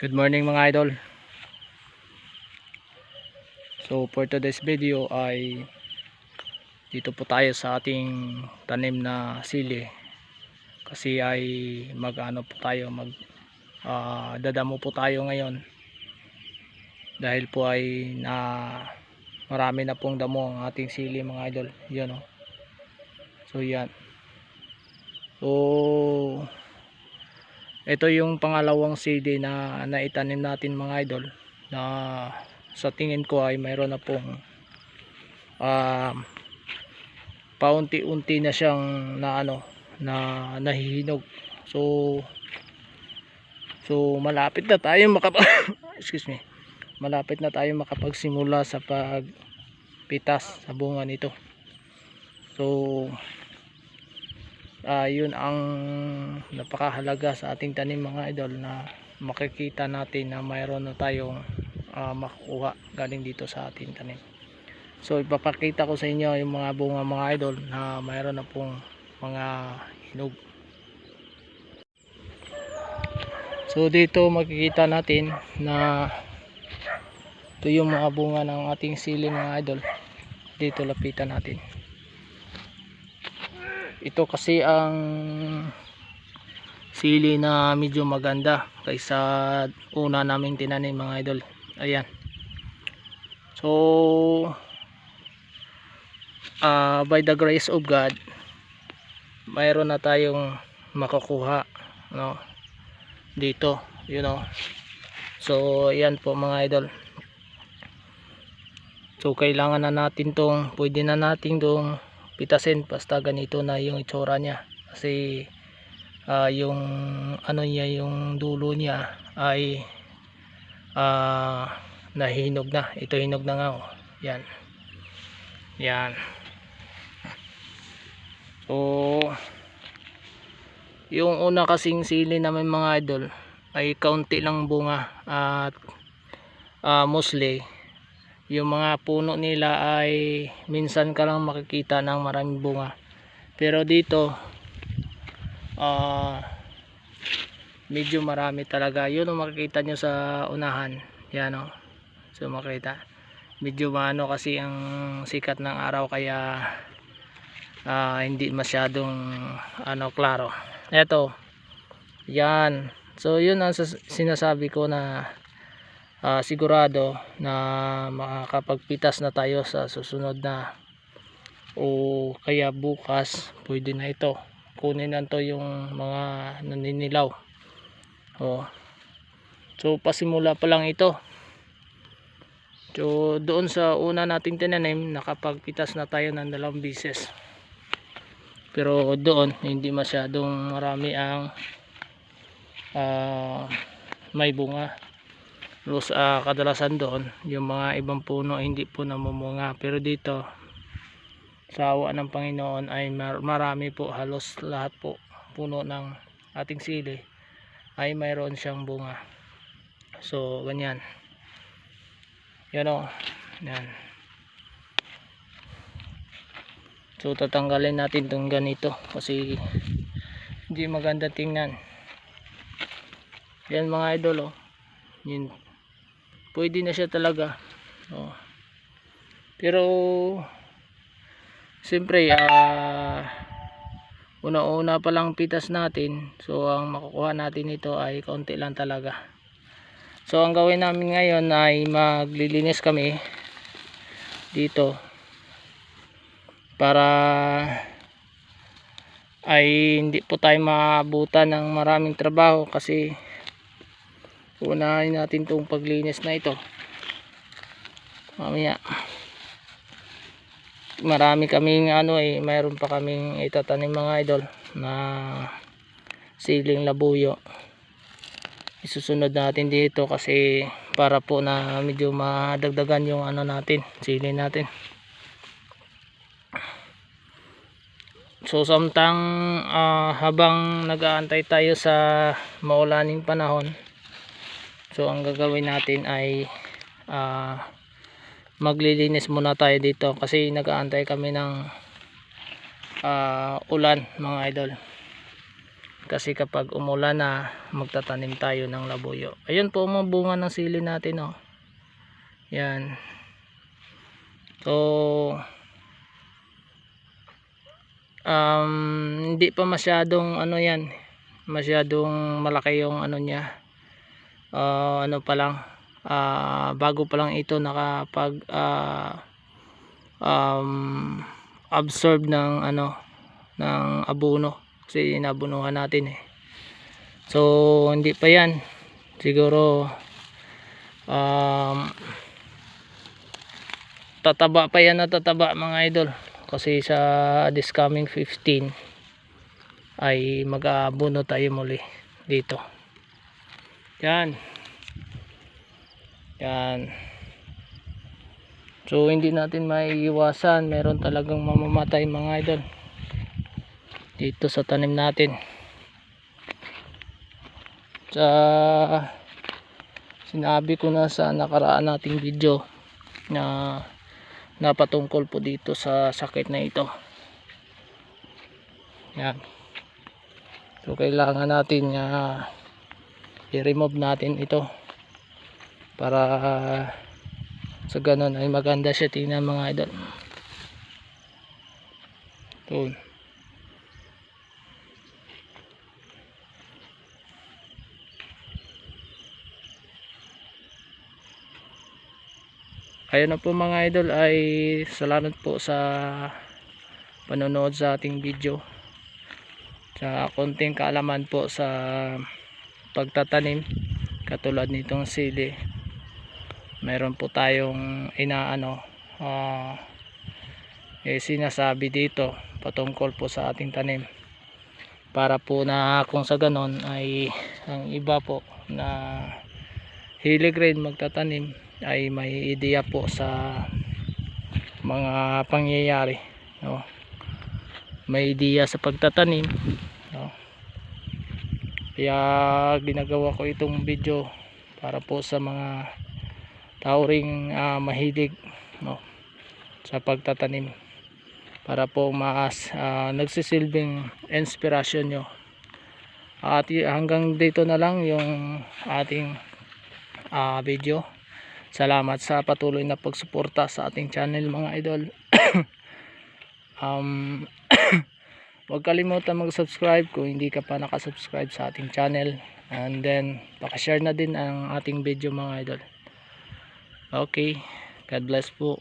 Good morning mga idol. So for today's video ay dito po tayo sa ating tanim na sili. Kasi ay mag-ano po tayo mag ah, dadamo po tayo ngayon. Dahil po ay na marami na pong damo ang ating sili mga idol. Yan oh. So yan. So ito yung pangalawang CD na naitanim natin mga idol na sa tingin ko ay mayroon na pong um, paunti-unti na siyang na ano na nahihinog. So so malapit na tayo makapag excuse me malapit na tayo makapagsimula sa pagpitas sa bunga nito. So ah yun ang napakahalaga sa ating tanim mga idol na makikita natin na mayroon na tayong ah, makukuha galing dito sa ating tanim. So ipapakita ko sa inyo yung mga bunga mga idol na mayroon na pong mga hinog. So dito makikita natin na ito yung mga bunga ng ating sili mga idol. Dito lapitan natin ito kasi ang sili na medyo maganda kaysa una naming tinanim mga idol. Ayan. So ah, by the grace of God mayroon na tayong makukuha no dito you know. So ayan po mga idol. So kailangan na natin tong pwede na natin tong pitasin basta ganito na yung itsura niya. Kasi ah, yung ano niya yung dulo niya ay ah, nahinog na. Ito hinog na nga oh. yan. Yan. So yung una kasing sili namin mga idol ay kaunti lang bunga at ah, mostly yung mga puno nila ay minsan ka lang makikita ng maraming bunga. Pero dito ah medyo marami talaga. Yun ang makikita nyo sa unahan. Yan o so makita medyo maano kasi ang sikat ng araw kaya ah, hindi masyadong ano klaro. Eto. Yan. So yun ang sinasabi ko na ah, sigurado na makakapagpitas na tayo sa susunod na. O kaya bukas pwede na ito. Kunin na to yung mga naninilaw. O. So pasimula pa lang ito. So doon sa una nating tinanim nakapagpitas na tayo ng dalawang bises pero doon hindi masyadong marami ang ah, may bunga Los, ah, kadalasan doon yung mga ibang puno hindi po namumunga. Pero dito sa awa ng Panginoon ay mar- marami po halos lahat po puno ng ating sili ay mayroon siyang bunga. So ganyan. Yan o yan. So tatanggalin natin itong ganito kasi hindi maganda tingnan. Yan mga idol o. Yun pwede na siya talaga. Oh. pero siyempre ah una-una pa lang pitas natin. So ang makukuha natin ito ay kaunti lang talaga. So ang gawin namin ngayon ay maglilinis kami dito para ay hindi po tayo maabutan ng maraming trabaho kasi unahin natin itong paglinis na ito. Mamaya. Marami kaming ano eh mayroon pa kaming itatanim mga idol na siling labuyo. Isusunod natin dito kasi para po na medyo madagdagan yung ano natin sili natin. So samtang ah, habang nag-aantay tayo sa maulaning panahon so ang gagawin natin ay ah, maglilinis muna tayo dito kasi nag-aantay kami ng ah, ulan mga idol. Kasi kapag umulan na magtatanim tayo ng labuyo. Ayun po mga bunga ng sili natin oh. Yan. So um, hindi pa masyadong ano yan masyadong malaki yung ano niya Ah, ano pa lang ah, bago pa lang ito nakapag ah, um, absorb ng ano ng abono kasi inabunuhan natin eh. So hindi pa yan. Siguro um, tataba pa yan na tataba mga idol. Kasi sa this coming 15 ay mag-aabono tayo muli dito yan. Yan. So hindi natin maiiwasan. Meron talagang mamamatay mga idol. Dito sa tanim natin. Sa sinabi ko na sa nakaraan nating video na napatungkol po dito sa sakit na ito. Yan. So kailangan natin uh, i-remove natin ito para sa ganun ay maganda siya. Tingnan mga idol. Ito ayun na po mga idol. Ay salamat po sa panonood sa ating video. Sa konting kaalaman po sa pagtatanim katulad nitong sili meron po tayong inaano uh, eh, sinasabi dito patungkol po sa ating tanim para po na kung sa ganon ay ang iba po na hilig rin magtatanim ay may ideya po sa mga pangyayari no? may ideya sa pagtatanim? Kaya ginagawa ko itong video para po sa mga tao ring uh, mahilig no? sa pagtatanim. Para po mas uh, nagsisilbing inspirasyon nyo. At hanggang dito na lang yung ating uh, video. Salamat sa patuloy na pagsuporta sa ating channel mga idol. Um, huwag kalimutan mag subscribe kung hindi ka pa nakasubscribe sa ating channel. And then pakashare na din ang ating video mga idol. Okay. God bless po